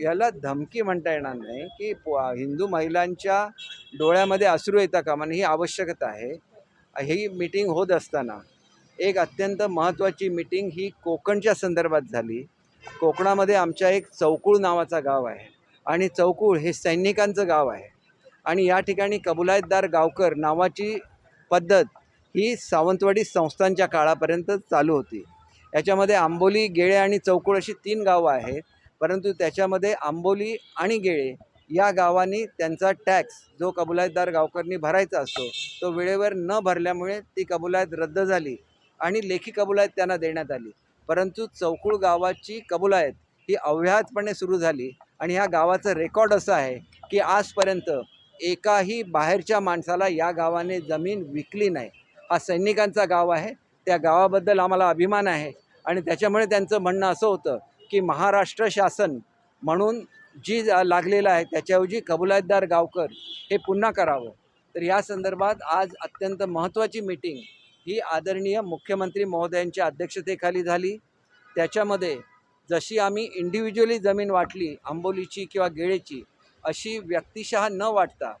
याला धमकी म्हणता येणार नाही की प- हिंदू महिलांच्या डोळ्यामध्ये अश्रू येता का? म्हणजे ही आवश्यकता आहे. ही मीटिंग होत असताना एक अत्यंत महत्त्वाची मीटिंग ही कोकणच्या संदर्भात झाली. कोकणामध्ये आमच्या एक चौकुळ नावाचा गाव आहे आणि चौकुळ हे सैनिकांचं गाव आहे. आणि या ठिकाणी कबुलायतदार गावकर नावाची पद्धत ही सावंतवाडी संस्थांच्या काळापर्यंत चालू होती. याच्यामध्ये आंबोली गेळे आणि चौकुळ अशी तीन गावं आहेत. परंतु त्याच्यामध्ये आंबोली आणि गेळे या गावांनी त्यांचा टॅक्स जो कबुलायतदार गावकरनी भरायचा असतो तो वेळेवर न भरल्यामुळे ती कबुलायत रद्द झाली आणि लेखी कबुलायत त्यांना देण्यात आली. परंतु चौकुळ गावाची कबुलायत ही अव्याहतपणे सुरू झाली आणि ह्या गावाचं रेकॉर्ड असं आहे की आजपर्यंत एकाही बाहेरच्या माणसाला या गावाने जमीन विकली नाही. हा सैनिकांचा गाव आहे. त्या गावाबद्दल आम्हाला अभिमान आहे. आणि त्याच्यामुळे त्यांचं म्हणणं असं होतं की महाराष्ट्र शासन म्हणून जी लागलेलं आहे त्याच्याऐवजी कबुलातदार गावकर हे पुन्हा करावं. तर या संदर्भात आज अत्यंत महत्त्वाची मीटिंग ही आदरणीय मुख्यमंत्री महोदयांच्या अध्यक्षतेखाली झाली. त्याच्यामध्ये जशी आम्ही इंडिव्हिज्युअली जमीन वाटली आंबोलीची किंवा गेळेची अशी व्यक्तिशः न वाटता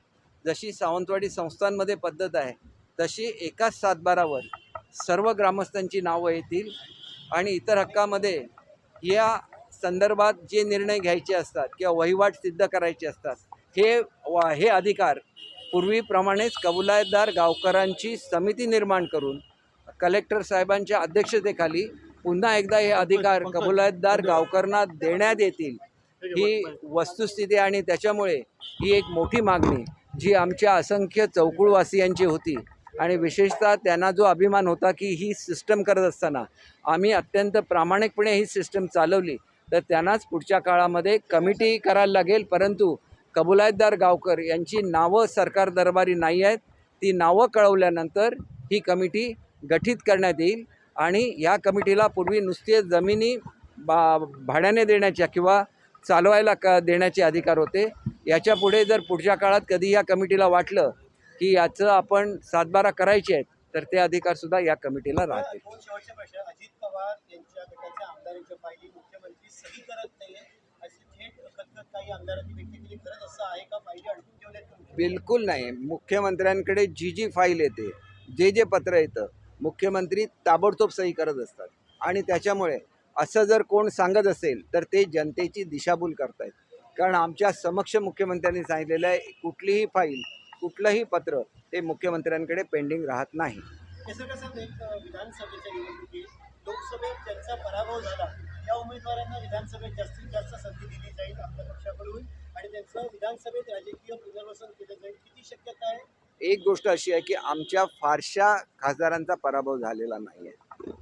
जशी सावंतवाडी संस्थांमध्ये पद्धत आहे तशी एकाच सातबारावर सर्व ग्रामस्थांची नावं येतील. आणि इतर हक्कामध्ये या संदर्भात जे निर्णय घ्यायचे असतात किंवा वहिवाट सिद्ध करायचे असतात हे वा हे अधिकार पूर्वीप्रमाणेच कबुलातदार गावकरांची समिती निर्माण करून कलेक्टर साहेबांच्या अध्यक्षतेखाली पुन्हा एकदा हे अधिकार कबुलातदार गावकरांना देण्यात येतील ही वस्तुस्थिती आणि त्याच्यामुळे ही एक मोठी मागणी जी आमच्या असंख्य चौकुळवासियांची होती. आणि विशेषतः त्यांना जो अभिमान होता की ही सिस्टम करत असताना आम्ही अत्यंत प्रामाणिकपणे ही सिस्टम चालवली तर त्यांनाच पुढच्या काळामध्ये कमिटी करायला लागेल. परंतु कबुलायतदार गावकर यांची नावं सरकार दरबारी नाही आहेत. ती नावं कळवल्यानंतर ही कमिटी गठीत करण्यात येईल आणि या कमिटीला पूर्वी नुसते जमिनी बा भाड्याने देण्याच्या किंवा चालवायला क देण्याचे अधिकार होते. याच्यापुढे जर पुढच्या काळात कधी या कमिटीला वाटलं की याचं आपण सातबारा करायचे आहेत तर ते अधिकारसुद्धा या कमिटीला राहतील? बिलकुल नाही. मुख्यमंत्र्यांकडे जी जी फाईल येते जे जे पत्र येतं मुख्यमंत्री ताबडतोब सही करत असतात. आणि त्याच्यामुळे असं जर कोण सांगत असेल तर ते जनतेची दिशाभूल करतायत. कारण आमच्या समक्ष मुख्यमंत्र्यांनी सांगितलेलं आहे कुठलीही फाईल कुठलंही पत्र हे मुख्यमंत्र्यांकडे पेंडिंग राहत नाही. कसं कसं एक अं, विधानसभेच्या निवडणुकीत लोकसभेत ज्यांचा पराभव झाला त्या उमेदवारांना विधानसभेत जास्तीत जास्त संधी दिली जाईल आपल्या पक्षाकडून आणि त्यांचं विधानसभेत राजकीय पुनर्वसन केलं जाईल. किती शक्यता आहे? एक गोष्ट अशी आहे की आमच्या फारशा खासदारांचा पराभव झालेला नाही आहे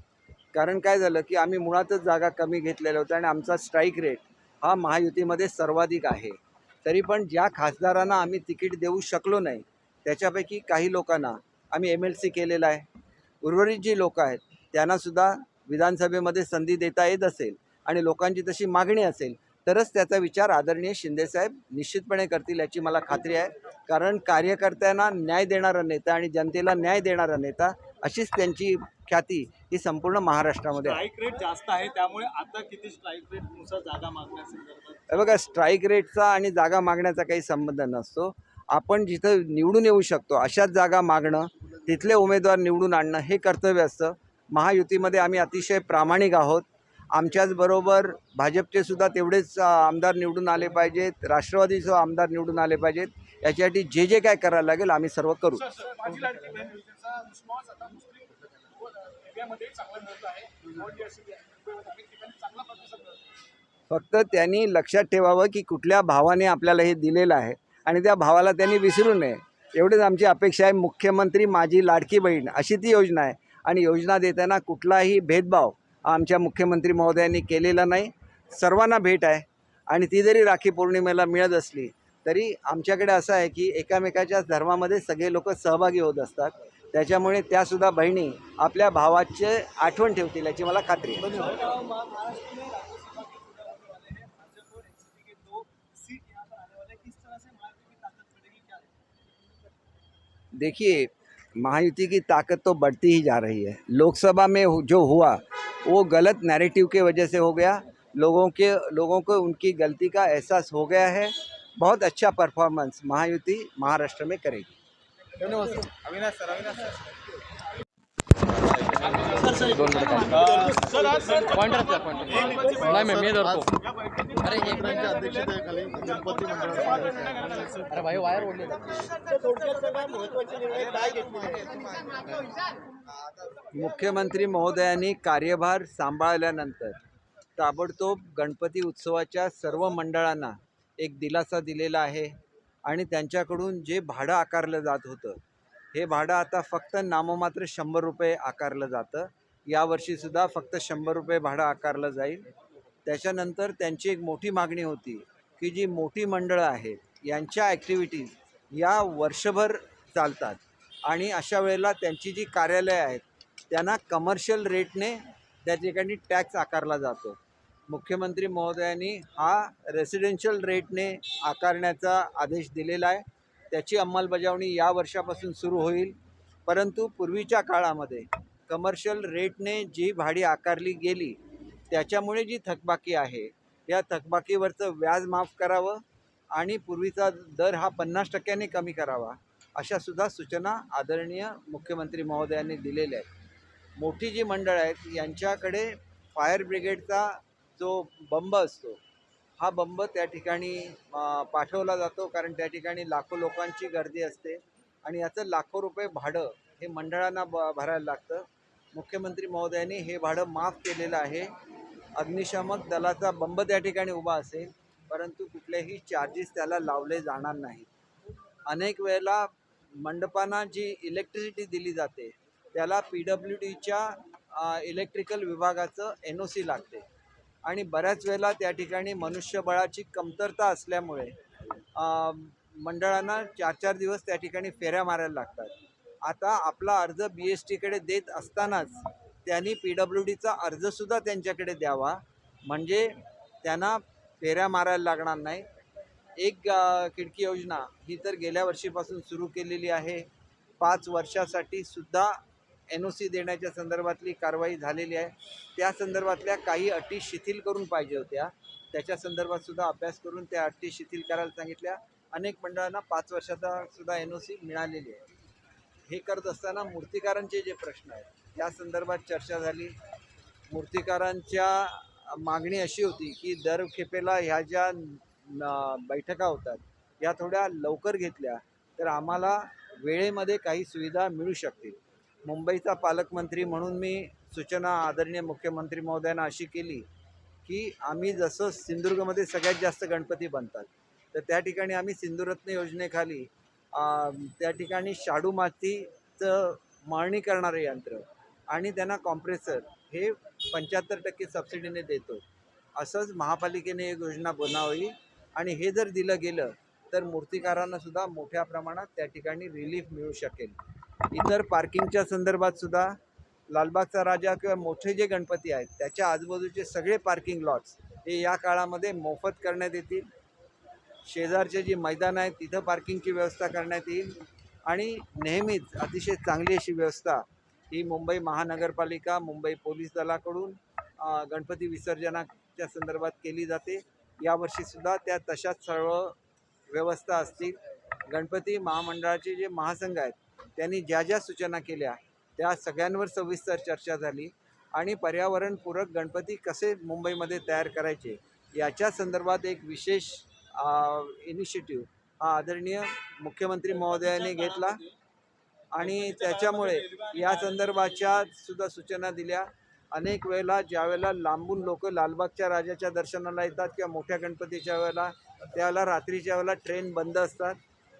कारण काय झालं की आम्ही मुळातच जागा कमी घेतलेल्या होत्या आणि आमचा स्ट्राईक रेट हा महायुतीमध्ये सर्वाधिक आहे. तरी पण ज्या खासदारांना आम्ही तिकीट देऊ शकलो नाही त्याच्यापैकी काही लोकांना आम्ही एम एल सी केलेला आहे. उर्वरित जी लोक आहेत त्यांनासुद्धा विधानसभेमध्ये संधी देता येत असेल आणि लोकांची तशी मागणी असेल तरच त्याचा विचार आदरणीय शिंदेसाहेब निश्चितपणे करतील याची मला खात्री आहे. कारण कार्यकर्त्यांना न्याय देणारा नेता आणि जनतेला न्याय देणारा नेता अशीच त्यांची ख्याती ही संपूर्ण महाराष्ट्रामध्ये स्ट्राईक रेट जास्त आहे त्यामुळे आता किती स्ट्राईक रेटनुसार जागा मागण्यासंदर्भात बघा स्ट्राईक रेटचा आणि जागा मागण्याचा काही संबंध नसतो. आपण जिथं निवडून येऊ शकतो अशाच जागा मागणं तिथले उमेदवार निवडून आणणं हे कर्तव्य असतं. महायुतीमध्ये आम्ही अतिशय प्रामाणिक आहोत. आमच्याचबरोबर भाजपचे सुद्धा तेवढेच आमदार निवडून आले पाहिजेत. राष्ट्रवादीचे आमदार निवडून आले पाहिजेत. याच्यासाठी जे जे काय करायला लागेल आम्ही सर्व करू माझी लाडकी बहीण योजनेचा रिस्पॉन्स आता मुस्लिम चांगला मिळत आहे. फक्त त्यांनी लक्षात ठेवावं की कुठल्या भावाने आपल्याला हे दिलेलं आहे आणि त्या भावाला त्यांनी विसरू नये. एवढीच आमची अपेक्षा आहे. मुख्यमंत्री माझी लाडकी बहीण अशी ती योजना आहे. आणि योजना देताना कुठलाही भेदभाव आमच्या मुख्यमंत्री महोदयांनी केलेला नाही. सर्वांना भेट आहे. आणि ती जरी राखी पौर्णिमेला मिळत असली तरी आमच्याकडे असं आहे की एकामेकाच्या धर्मामध्ये सगळे लोक सहभागी होत असतात. त्याच्यामुळे त्यासुद्धा बहिणी आपल्या भावाचे आठवण ठेवतील, याची मला खात्री देखिए, महायुति की ताकत तो बढ़ती ही जा रही है। लोकसभा में जो हुआ, वो गलत नैरेटिव के वजह से हो गया। लोगों के, लोगों को उनकी गलती का एहसास हो गया है। बहुत अच्छा परफॉर्मेंस महायुति महाराष्ट्र में करेगी। अविनाश सर अविनाश सर नाही मी धरतो अध्यक्षतेखाली गणपती अरे भाई वायर ओढली मुख्यमंत्री महोदयांनी कार्यभार सांभाळल्यानंतर ताबडतोब गणपती उत्सवाच्या सर्व मंडळांना एक दिलासा दिलेला आहे. आणि त्यांच्याकडून जे भाडं आकारलं जात होतं हे भाडं आता फक्त नाममात्र शंभर रुपये आकारलं जातं. यावर्षीसुद्धा फक्त शंभर रुपये भाडं आकारलं जाईल. त्याच्यानंतर त्यांची एक मोठी मागणी होती की जी मोठी मंडळं आहेत यांच्या ॲक्टिव्हिटीज या वर्षभर चालतात. आणि अशा वेळेला त्यांची जी कार्यालयं आहेत त्यांना कमर्शियल रेटने त्या ठिकाणी टॅक्स आकारला जातो. मुख्यमंत्री महोदयांनी हा रेसिडेन्शियल रेटने आकारण्याचा आदेश दिलेला आहे. त्याची अंमलबजावणी या वर्षापासून सुरू होईल. परंतु पूर्वीच्या काळामध्ये कमर्शियल रेटने जी भाडी आकारली गेली त्याच्यामुळे जी थकबाकी आहे या थकबाकीवरचं व्याज माफ करावं आणि पूर्वीचा दर हा पन्नास टक्क्याने कमी करावा अशा सुद्धा सूचना आदरणीय मुख्यमंत्री महोदयांनी दिलेल्या आहेत. मोठी जी मंडळ आहेत यांच्याकडे फायर ब्रिगेडचा जो बंब असतो हा बंब त्या ठिकाणी पाठवला जातो. कारण त्या ठिकाणी लाखो लोकांची गर्दी असते. आणि याचं लाखो रुपये भाडं हे मंडळांना ब भरायला लागतं. मुख्यमंत्री महोदयांनी हे भाडं माफ केलेलं आहे. अग्निशामक दलाचा बंब त्या ठिकाणी उभा असेल परंतु कुठलेही चार्जेस त्याला लावले जाणार नाहीत. अनेक वेळेला मंडपांना जी इलेक्ट्रिसिटी दिली जाते त्याला पी डब्ल्यू डीच्या इलेक्ट्रिकल विभागाचं एन ओ सी लागते. आणि बऱ्याच वेळेला त्या ठिकाणी मनुष्यबळाची कमतरता असल्यामुळे मंडळांना चार चार दिवस त्या ठिकाणी फेऱ्या मारायला लागतात. आता आपला अर्ज बी एस टीकडे देत असतानाच त्यांनी पी डब्ल्यू डीचा अर्जसुद्धा त्यांच्याकडे द्यावा. म्हणजे त्यांना फेऱ्या मारायला लागणार नाही. एक खिडकी योजना ही तर गेल्या वर्षीपासून सुरू केलेली आहे. पाच वर्षासाठी सुद्धा एन ओ सी देण्याच्या संदर्भातली कारवाई झालेली आहे. त्या संदर्भातल्या काही अटी शिथिल करून पाहिजे होत्या. त्याच्या संदर्भात सुद्धा अभ्यास करून त्या अटी शिथिल करायला सांगितल्या. अनेक मंडळांना पाच वर्षाचा सुद्धा एन ओ सी मिळालेली आहे. हे करत असताना मूर्तिकारांचे जे प्रश्न आहेत त्या संदर्भात चर्चा झाली. मूर्तिकारांच्या मागणी अशी होती की दर खेपेला ह्या ज्या न- बैठका होतात या थोड्या लवकर घेतल्या तर आम्हाला वेळेमध्ये काही सुविधा मिळू शकतील. मुंबईचा पालकमंत्री म्हणून मी सूचना आदरणीय मुख्यमंत्री महोदयांना अशी केली की आम्ही जसं सिंधुदुर्गमध्ये सगळ्यात जास्त गणपती बनतात तर त्या ठिकाणी आम्ही सिंधुरत्न योजनेखाली त्या ठिकाणी शाडू मातीचं मळणी करणारं यंत्र आणि त्यांना कॉम्प्रेसर हे पंच्याहत्तर टक्के सबसिडीने देतो. असंच महापालिकेने एक योजना बनावी आणि हे जर दिलं गेलं तर मूर्तिकारांनासुद्धा मोठ्या प्रमाणात त्या ठिकाणी रिलीफ मिळू शकेल. इतर पार्किंगच्या संदर्भात सुद्धा लालबागचा राजा किंवा मोठे जे गणपती आहेत त्याच्या आजूबाजूचे सगळे पार्किंग लॉट्स हे या काळामध्ये मोफत करण्यात येतील. शेजारचे जी मैदान आहेत तिथं पार्किंगची व्यवस्था करण्यात येईल. आणि नेहमीच अतिशय चांगली अशी व्यवस्था ही मुंबई महानगरपालिका मुंबई पोलीस दलाकडून गणपती विसर्जनाच्या संदर्भात केली जाते. यावर्षीसुद्धा त्या तशाच सर्व व्यवस्था असतील. गणपती महामंडळाचे जे महासंघ आहेत त्यांनी ज्या ज्या सूचना केल्या त्या सगळ्यांवर सविस्तर चर्चा झाली आणि पर्यावरणपूरक गणपती कसे मुंबईमध्ये तयार करायचे याच्या संदर्भात एक विशेष इनिशिएटिव्ह हा आदरणीय मुख्यमंत्री महोदयाने घेतला आणि त्याच्यामुळे या संदर्भाच्या सुद्धा सूचना दिल्या. अनेक वेळेला ज्यावेळेला लांबून लोक लालबागच्या राजाच्या दर्शनाला येतात किंवा मोठ्या गणपतीच्या वेळेला त्यावेळेला रात्रीच्या वेळेला ट्रेन बंद असतात.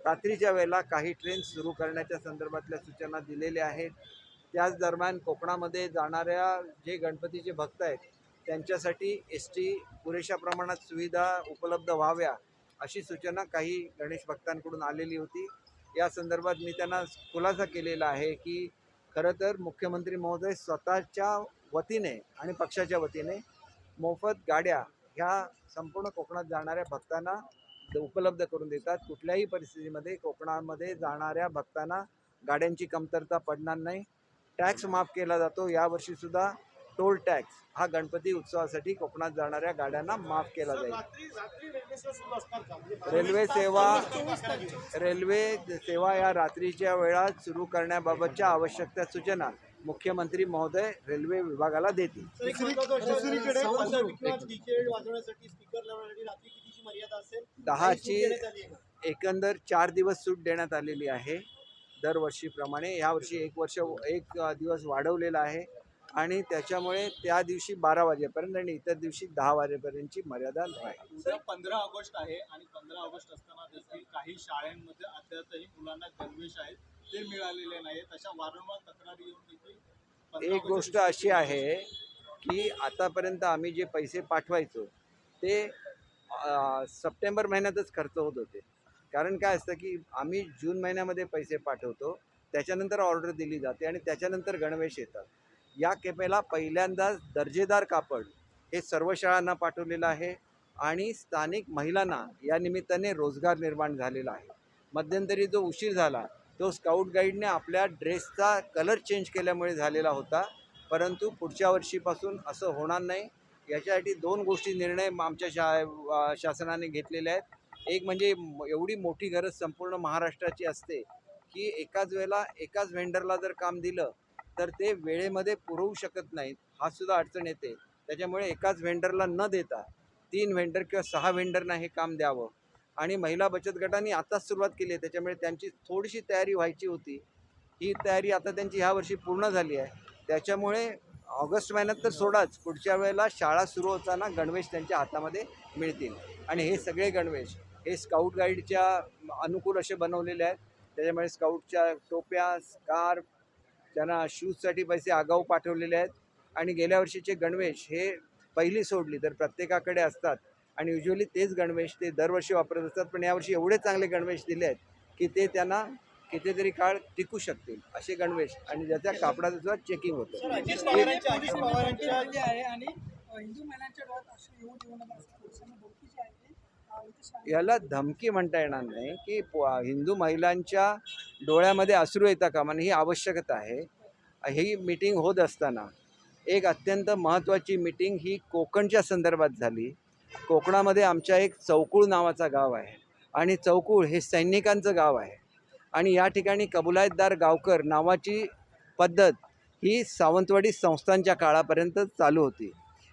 रात्रीच्या वेळेला काही ट्रेन सुरू करण्याच्या संदर्भातल्या सूचना दिलेल्या आहेत. त्याच दरम्यान कोकणामध्ये जाणाऱ्या जे गणपतीचे भक्त आहेत त्यांच्यासाठी एस टी पुरेशा प्रमाणात सुविधा उपलब्ध व्हाव्या अशी सूचना काही गणेश भक्तांकडून आलेली होती. या संदर्भात मी त्यांना खुलासा केलेला आहे की खरं तर मुख्यमंत्री महोदय स्वतःच्या वतीने आणि पक्षाच्या वतीने मोफत गाड्या ह्या संपूर्ण कोकणात जाणाऱ्या भक्तांना उपलब्ध करून देतात कुठल्याही परिस्थितीमध्ये कोकणामध्ये जाणाऱ्या भक्तांना गाड्यांची कमतरता पडणार नाही टॅक्स माफ केला जातो यावर्षीसुद्धा टोल टॅक्स हा गणपती उत्सवासाठी कोकणात जाणाऱ्या गाड्यांना माफ केला जाईल रेल्वे सेवा रेल्वे सेवा रेल्वे सेवा या रात्रीच्या वेळात सुरू करण्याबाबतच्या आवश्यक त्या सूचना मुख्यमंत्री महोदय रेल्वे विभागाला देतील मर्यादा असेल दहाची? एकंदर चार दिवस सूट देण्यात आलेली आहे दरवर्षीप्रमाणे. यावर्षी एक वर्ष एक दिवस वाढवलेला आहे आणि त्याच्यामुळे त्या दिवशी बारा वाजेपर्यंत आणि इतर दिवशी दहा वाजेपर्यंतची मर्यादा राहील पंधरा ऑगस्ट आहे आणि पंधरा ऑगस्ट असताना देखील काही शाळांमध्ये अद्यापही मुलांना गणवेश आहेत ते मिळालेले नाहीत. अशा वारंवार तक्रारी येऊन देखील 15 एक गोष्ट अशी आहे की आतापर्यंत आम्ही जे पैसे पाठवायचो ते सप्टेंबर महिन्यातच खर्च होत होते. कारण काय असतं की आम्ही जून महिन्यामध्ये पैसे पाठवतो त्याच्यानंतर ऑर्डर दिली जाते आणि त्याच्यानंतर गणवेश येतात. या केपेला पहिल्यांदाच दर्जेदार कापड हे सर्व शाळांना पाठवलेलं आहे आणि स्थानिक महिलांना या निमित्ताने रोजगार निर्माण झालेला आहे. मध्यंतरी जो उशीर झाला तो स्काउट गाईडने आपल्या ड्रेसचा कलर चेंज केल्यामुळे झालेला होता. परंतु पुढच्या वर्षीपासून असं होणार नाही. याच्यासाठी दोन गोष्टी निर्णय आमच्या शा शासनाने घेतलेले आहेत. एक म्हणजे एवढी मोठी गरज संपूर्ण महाराष्ट्राची असते की एकाच वेळेला एकाच व्हेंडरला जर काम दिलं तर ते वेळेमध्ये पुरवू शकत नाहीत. हा सुद्धा अडचण येते. त्याच्यामुळे एकाच व्हेंडरला न देता तीन व्हेंडर किंवा सहा व्हेंडरना हे काम द्यावं. आणि महिला बचत गटांनी आताच सुरुवात केली आहे. त्याच्यामुळे त्यांची थोडीशी तयारी व्हायची होती. ही तयारी आता त्यांची ह्या वर्षी पूर्ण झाली आहे. त्याच्यामुळे ऑगस्ट महिन्यात तर सोडाच. पुढच्या वेळेला शाळा सुरू होताना गणवेश त्यांच्या हातामध्ये मिळतील. आणि हे सगळे गणवेश हे स्काउट गाईडच्या अनुकूल असे बनवलेले आहेत. त्याच्यामुळे स्काउटच्या टोप्या स्कार्फ त्यांना शूजसाठी पैसे आगाऊ पाठवलेले आहेत. आणि गेल्या वर्षीचे गणवेश हे पहिली सोडली तर प्रत्येकाकडे असतात. आणि युजली तेच गणवेश ते दरवर्षी वापरत असतात. पण यावर्षी एवढे चांगले गणवेश दिले आहेत की ते त्यांना कितीतरी काळ टिकू शकतील असे गणवेश आणि ज्याच्या कापडाचं सुद्धा चेकिंग होतं. याला धमकी म्हणता येणार नाही की हिंदू महिलांच्या डोळ्यामध्ये अश्रू येता कामा नये ही आवश्यकता आहे. ही मीटिंग होत असताना एक अत्यंत महत्त्वाची मीटिंग ही कोकणच्या संदर्भात झाली. कोकणामध्ये आमच्या एक चौकुळ नावाचा गाव आहे. आणि चौकुळ हे सैनिकांचं गाव आहे. आणि या ठिकाणी कबुलायतदार गावकर नावाची पद्धत ही सावंतवाडी संस्थांच्या काळापर्यंत चालू होती.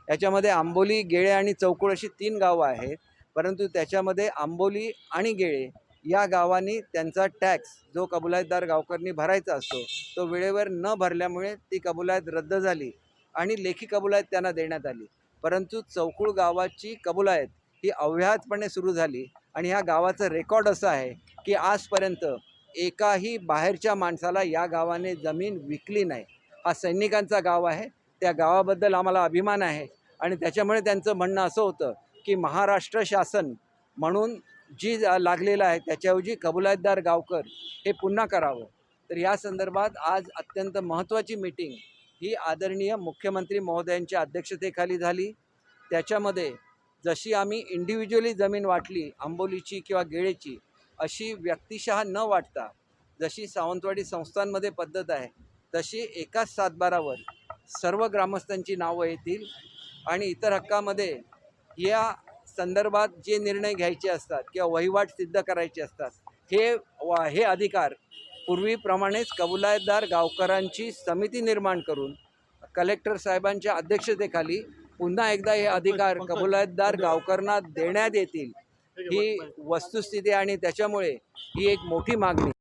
याच्यामध्ये आंबोली गेळे आणि चौकुळ अशी तीन गावं आहेत. परंतु त्याच्यामध्ये आंबोली आणि गेळे या गावांनी त्यांचा टॅक्स जो कबुलायतदार गावकरनी भरायचा असतो तो वेळेवर न भरल्यामुळे ती कबुलायत रद्द झाली आणि लेखी कबुलायत त्यांना देण्यात आली. परंतु चौकुळ गावाची कबुलायत ही अव्याहतपणे सुरू झाली आणि ह्या गावाचं रेकॉर्ड असं आहे की आजपर्यंत एकाही बाहेरच्या माणसाला या गावाने जमीन विकली नाही. हा सैनिकांचा गाव आहे. त्या गावाबद्दल आम्हाला अभिमान आहे. आणि त्याच्यामुळे त्यांचं म्हणणं असं होतं की महाराष्ट्र शासन म्हणून जी लागलेलं आहे त्याच्याऐवजी कबुलातदार गावकर हे पुन्हा करावं. तर या संदर्भात आज अत्यंत महत्त्वाची मीटिंग ही आदरणीय मुख्यमंत्री महोदयांच्या अध्यक्षतेखाली झाली. त्याच्यामध्ये जशी आम्ही इंडिव्हिज्युअली जमीन वाटली आंबोलीची किंवा गेळेची अशी व्यक्तिशः न वाटता जशी सावंतवाडी संस्थांमध्ये पद्धत आहे तशी एकाच सातबारावर सर्व ग्रामस्थांची नावं येतील आणि इतर हक्कामध्ये या संदर्भात जे निर्णय घ्यायचे असतात किंवा वहिवाट सिद्ध करायचे असतात हे वा हे अधिकार पूर्वीप्रमाणेच कबुलातदार गावकरांची समिती निर्माण करून कलेक्टर साहेबांच्या अध्यक्षतेखाली पुन्हा एकदा हे अधिकार कबुलातदार गावकरांना देण्यात येतील. ही वस्तुस्थिती आणि त्याच्यामुळे ही एक मोठी मागणी.